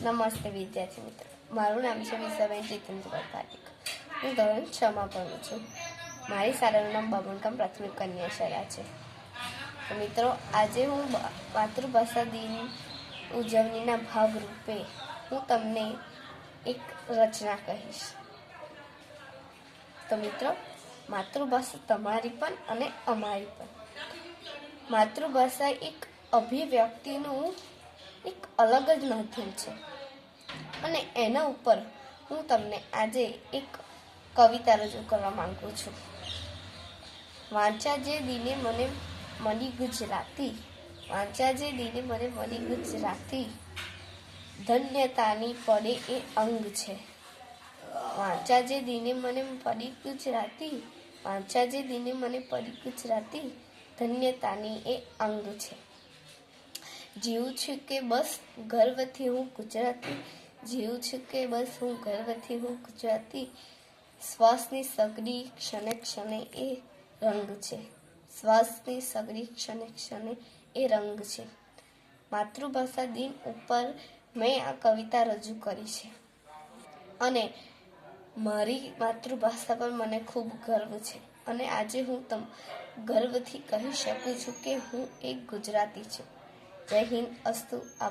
નમસ્તે વિદ્યાર્થી મિત્રો મારું નામ છે વિસાબેન જીતેન્દ્ર પારેખ. હું ધોરણ છમાં ભણું છું. મારી શાળાનું નામ બાબનકામ પ્રાથમિક કન્યા શાળા છે. મિત્રો, આજે હું માતૃભાષા દિન ઉજવણીના ભાગરૂપે હું તમને એક રચના કહીશ. તો મિત્રો, માતૃભાષા તમારી પણ અને અમારી પણ. માતૃભાષા એક અભિવ્યક્તિનું એક અલગ જ માધ્યમ છે. અને એના ઉપર હું તમને આજે એક કવિતા રજૂ કરવા માંગુ છું. વાંચા જે દિને મને મળી ગુજરાતી વાંચા જે દિને મને મળી ગુજરાતી ધન્યતાની પડે એ અંગ છે. વાંચા જે દિને મને પડી ગુજરાતી વાંચા જે દિને મને પડી ગુજરાતી ધન્યતાની એ અંગ છે. જીવું છું કે બસ ગર્વથી હું ગુજરાતી, જીવું છું કે બસ હું ગર્વથી હું ગુજરાતી, શ્વાસની સગડી ક્ષણે ક્ષણે એ રંગ છે. શ્વાસની સગડી ક્ષણે ક્ષણે એ રંગ છે. માતૃભાષા દિન ઉપર મેં આ કવિતા રજૂ કરી છે. અને મારી માતૃભાષા પર મને ખૂબ ગર્વ છે. અને આજે હું તમ, ગર્વથી કહી શકું છું કે હું એક ગુજરાતી છું. જય હિન્દ અસ્તુ આભાર